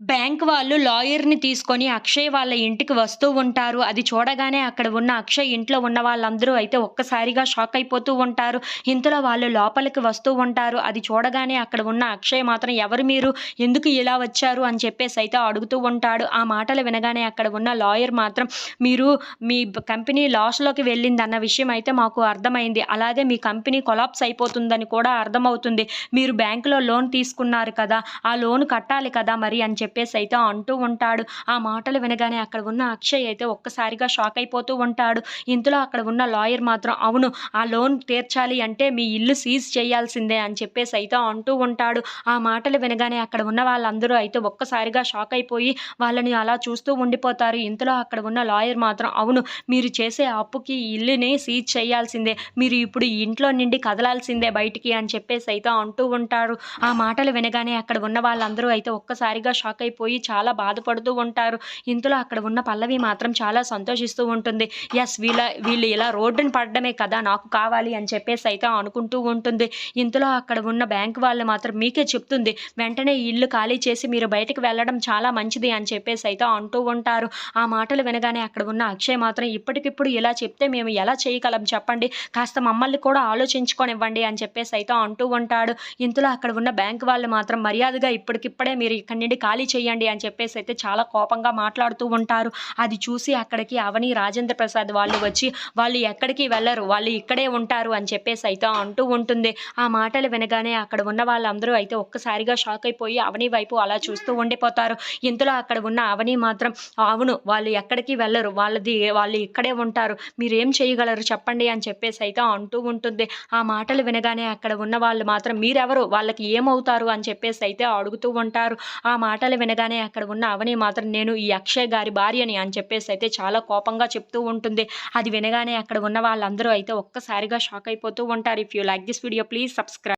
Bank వాళ్ళు లాయర్‌ని తీసుకొని అక్షయ్ వాళ్ళ ఇంటికి వస్తూ ఉంటారు. అది చూడగానే అక్కడ ఉన్న అక్షయ్ ఇంట్లో ఉన్న వాళ్ళందరూ అయితే ఒక్కసారిగా షాక్ అయిపోతూ ఉంటారు. ఇంతలో వాళ్ళు లోపలికి వస్తూ ఉంటారు. అది చూడగానే అక్కడ ఉన్న అక్షయ్ మాత్రం ఎవరు మీరు? ఎందుకు ఇలా వచ్చారు? అని చెప్పేసి అయితే అడుగుతూ ఉంటాడు. ఆ మాటలు వినగానే అక్కడ ఉన్న లాయర్ మాత్రం మీరు మీ కంపెనీ లాస్‌లోకి వెళ్ళిందన్న విషయం అయితే మాకు అర్థమైంది. అలాగే మీ కంపెనీ కొలాప్స్ అయిపోతుందని కూడా అర్థమవుతుంది. మీరు బ్యాంకులో లోన్ తీసుకున్నారు కదా! ఆ లోన్ కట్టాలి కదా మరి అని చెప్పేసి అయితే అంటూ ఉంటాడు. ఆ మాటలు వినగానే అక్కడ ఉన్న అక్షయ్ అయితే ఒక్కసారిగా షాక్ అయిపోతూ ఉంటాడు. ఇంతలో అక్కడ ఉన్న లాయర్ మాత్రం అవును ఆ లోన్ తీర్చాలి అంటే మీ ఇల్లు సీజ్ చేయాల్సిందే అని చెప్పేసి అయితే అంటూ ఉంటాడు. ఆ మాటలు వినగానే అక్కడ ఉన్న వాళ్ళందరూ అయితే ఒక్కసారిగా షాక్ అయిపోయి వాళ్ళని అలా చూస్తూ ఉండిపోతారు. ఇంతలో అక్కడ ఉన్న లాయర్ మాత్రం అవును మీరు చేసే అప్పుకి ఇల్లుని సీజ్ చేయాల్సిందే. మీరు ఇప్పుడు ఇంట్లో నుండి కదలాల్సిందే బయటికి అని చెప్పేసి అయితే అంటూ ఉంటారు. ఆ మాటలు వినగానే అక్కడ ఉన్న వాళ్ళందరూ అయితే ఒక్కసారిగా షాక్ అయిపోయి చాలా బాధపడుతూ ఉంటారు. ఇంతలో అక్కడ ఉన్న పల్లవి మాత్రం చాలా సంతోషిస్తూ ఉంటుంది. ఎస్ వీళ్ళ వీళ్ళు ఇలా రోడ్డును పడడమే కదా నాకు కావాలి అని చెప్పేసి అయితే అనుకుంటూ ఉంటుంది. ఇంతలో అక్కడ ఉన్న బ్యాంక్ వాళ్ళు మాత్రం మీకే చెప్తుంది. వెంటనే ఇల్లు ఖాళీ చేసి మీరు బయటకు వెళ్ళడం చాలా మంచిది అని చెప్పేసి అయితే అంటూ ఉంటారు. ఆ మాటలు వినగానే అక్కడ ఉన్న అక్షయ్ మాత్రం ఇప్పటికిప్పుడు ఇలా చెప్తే మేము ఎలా చేయగలం చెప్పండి. కాస్త మమ్మల్ని కూడా ఆలోచించుకోనివ్వండి అని చెప్పేసి అయితే అంటూ ఉంటాడు. ఇంతలో అక్కడ ఉన్న బ్యాంక్ వాళ్ళు మాత్రం మర్యాదగా ఇప్పటికిప్పుడే మీరు ఇక్కడి నుండి ఖాళీ చేయండి అని చెప్పేసి అయితే చాలా కోపంగా మాట్లాడుతూ ఉంటారు. అది చూసి అక్కడికి అవని, రాజేంద్ర ప్రసాద్ వాళ్ళు వచ్చి వాళ్ళు ఎక్కడికి వెళ్ళరు. వాళ్ళు ఇక్కడే ఉంటారు అని చెప్పేసి అయితే అంటూ ఉంటుంది. ఆ మాటలు వినగానే అక్కడ ఉన్న వాళ్ళందరూ అయితే ఒక్కసారిగా షాక్ అయిపోయి అవని వైపు అలా చూస్తూ ఉండిపోతారు. ఇంతలో అక్కడ ఉన్న అవని మాత్రం అవును వాళ్ళు ఎక్కడికి వెళ్ళరు. వాళ్ళది వాళ్ళు ఇక్కడే ఉంటారు. మీరేం చేయగలరు చెప్పండి అని చెప్పేసి అయితే అంటూ ఉంటుంది. ఆ మాటలు వినగానే అక్కడ ఉన్న వాళ్ళు మాత్రం మీరెవరు? వాళ్ళకి ఏమవుతారు? అని చెప్పేసి అయితే అడుగుతూ ఉంటారు. ఆ మాటలు మాటలు వినగానే అక్కడ ఉన్న అవని మాత్రం నేను ఈ అక్షయ్ గారి భార్యని అని చెప్పేసి అయితే చాలా కోపంగా చెప్తూ ఉంటుంది. అది వినగానే అక్కడ ఉన్న వాళ్ళందరూ అయితే ఒక్కసారిగా షాక్ అయిపోతూ ఉంటారు. If you like this video please subscribe.